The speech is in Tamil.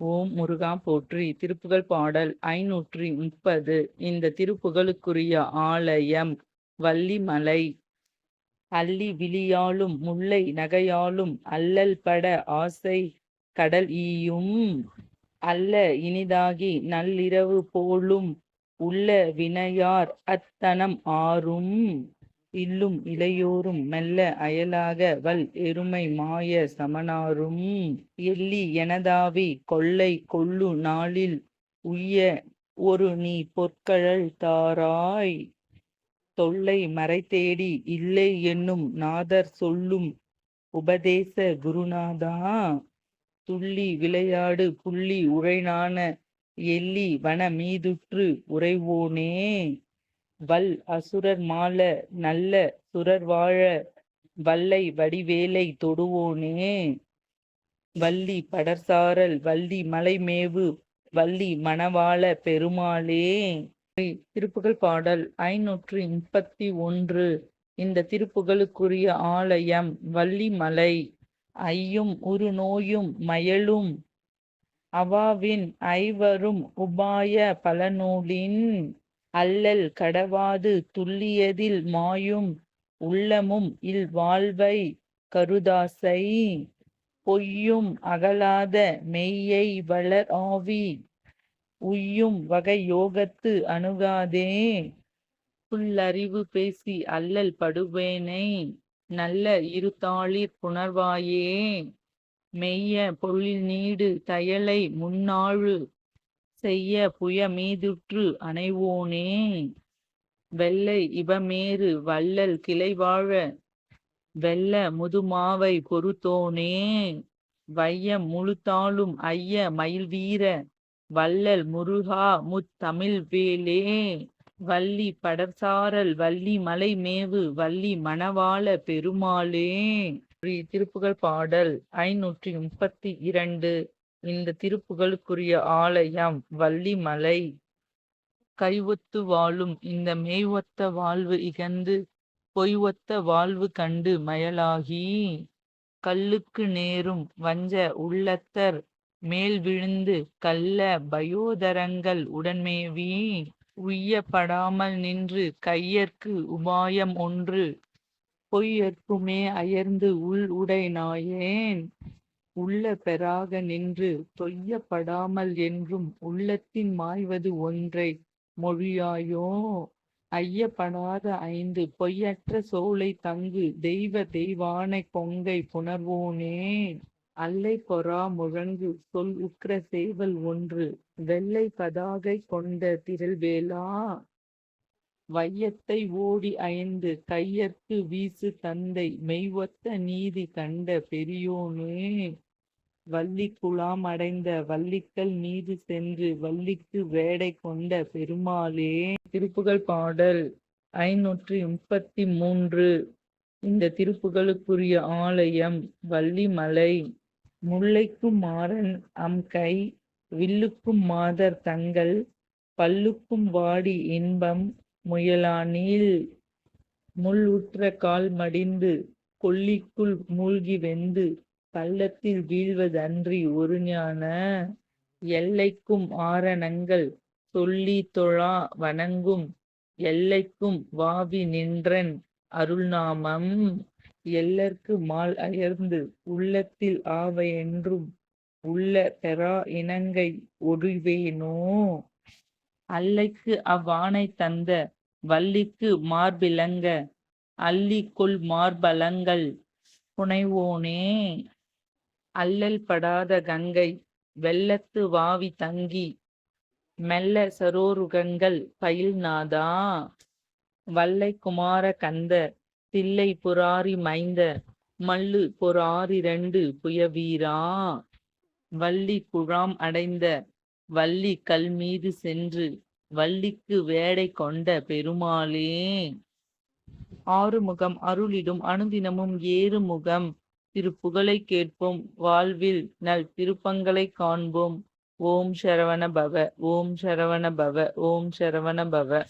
ஓம் முருகா போற்றி. திருப்புகழ் பாடல் ஐநூற்றி முப்பது. இந்த திருப்புகழுக்குரிய ஆலயம் வள்ளிமலை. அள்ளி விழியாலும் முல்லை நகையாலும் அல்லல் பட ஆசை கடல் ஈயும். அல்ல இனிதாகி நள்ளிரவு போலும் உள்ள வினையார் அத்தனம் ஆறும். இல்லும் இளையோரும் மெல்ல அயலாக வல் எருமை மாய சமனாரும். எள்ளி எனதாவி கொள்ளை கொள்ளு நாளில் உய்ய ஒரு நீ பொற்கழல் தாராய். தொல்லை மறைத்தேடி இல்லை என்னும் நாதர் சொல்லும் உபதேச குருநாதா. துள்ளி விளையாடு புள்ளி உழைநான எள்ளி வன மீதுற்று உறைவோனே. வல் அசுரர் மால நல்ல சுரர் வாழ வல்லை வடிவேலை தொடுவோனே. வள்ளி படர்சாரல் வள்ளி மலைமேவு வள்ளி மணவாள பெருமாளே. திருப்புகழ் பாடல் ஐநூற்று முப்பத்தி ஒன்று. இந்த திருப்புகளுக்குரிய ஆலயம் வள்ளிமலை ஐயும் உரு நோயும் மயலும் அவாவின் ஐவரும் உபாய பலநூலின் அல்லல் கடவாது துல்லியதில் மாயும் உள்ளமும் இல் வாழ்வை கருதாசை பொய்யும் அகலாத மெய்யை வளர் ஆவி உய்யும் வகை யோகத்து அணுகாதே. புல்லறிவு பேசி அல்லல் படுவேனை நல்ல இருத்தாளிர் புணர்வாயே. மெய்ய பொழில் நீடு தயலை முன்னாழு செய்ய புய மீதுற்று அணைவோனே. வெள்ளை இவமேறு வள்ளல் கிளை வாழ வெள்ள முதுமாவை பொறுத்தோனே. வையம் முழுத்தாளும் ஐய மயில் வீர வள்ளல் முருகா முத்தமிழ் வேலே வள்ளி படர்சாரல் வள்ளி மலை மேவு வள்ளி மணவாள பெருமாளே. திருப்புகழ் பாடல் ஐநூற்றி முப்பத்தி இரண்டு. இந்த திருப்புகளுக்குரிய ஆலயம் வள்ளிமலை கைவொத்து வாழும் இந்த மெய்வொத்த வாழ்வு இகந்து பொய்வொத்த வாழ்வு கண்டு மயலாகி. கல்லுக்கு நேரும் வஞ்ச உள்ளத்தர் மேல் விழுந்து கள்ள பயோதரங்கள் உடன்மேவி. உய்யப்படாமல் நின்று கையற்கு உபாயம் ஒன்று. பொய்யற்குமே அயர்ந்து உள் உடை நாயேன். உள்ள பெறாக நின்று தொய்யப்படாமல் என்றும் உள்ளத்தின் மாய்வது ஒன்றை. மொழியாயோ? ஐயப்படாத ஐந்து பொய்யற்ற சோலை தங்கு தெய்வ தெய்வானை பொங்கை புணர்வோனே. அல்லை பொறா முழங்கு சொல் உக்ர சேவல் ஒன்று வெள்ளை பதாகை கொண்ட திரள்வேலா. வையத்தை ஓடி ஐந்து கையற்கு வீசு தந்தை மெய்வொத்த நீதி கண்ட பெரியோனே. வள்ளி குலாம் அடைந்த வள்ளிக்கல் மீது சென்று வள்ளிக்கு வேடை கொண்ட பெருமாளே. திருப்புகள் பாடல் ஐநூற்றி முப்பத்தி மூன்று. இந்த திருப்புகளுக்குரிய ஆலயம் வள்ளிமலை. முல்லைக்கும் மாறன் அம் கை வில்லுக்கும் மாதர் தங்கள் பல்லுக்கும் வாடி இன்பம் முயலானில் முள் உற்ற கால் மடிந்து கொல்லிக்குள் மூழ்கி வெந்து பள்ளத்தில் வீழ்வதன்றி ஒரு ஞான எல்லைக்கும் ஆரணங்கள் சொல்லி தொழா வணங்கும் எல்லைக்கும் வாவி நின்றன் அருள்நாமம். எல்லர்க்கு மால் அயர்ந்து உள்ளத்தில் ஆவ என்றும் உள்ள பெறா இனங்கை ஒடுவேனோ அல்லைக்கு அவ்வானை தந்த வள்ளிக்கு மார்பிலங்க அள்ளி கொள் மார்பலங்கள் புனைவோனே? அல்லல் படாத கங்கை வெள்ளத்து வாவி தங்கி மெல்ல சரோருகங்கள் பயில்நாதா? வல்லை குமார கந்த தில்லை புராரி மைந்த மல்லு பொறாரிரண்டு புயவீரா? வள்ளி குழாம் அடைந்த வள்ளி கல் மீது சென்று வள்ளிக்கு வேடை கொண்ட பெருமாளே. ஆறுமுகம் அருளிடும் அனுதினமும் ஏறுமுகம் திருப்புகழை கேட்போம். வாழ்வில் நல் திருப்பங்களை காண்போம். ஓம் சரவண பவ ஓம் சரவண பவ ஓம் சரவண பவ.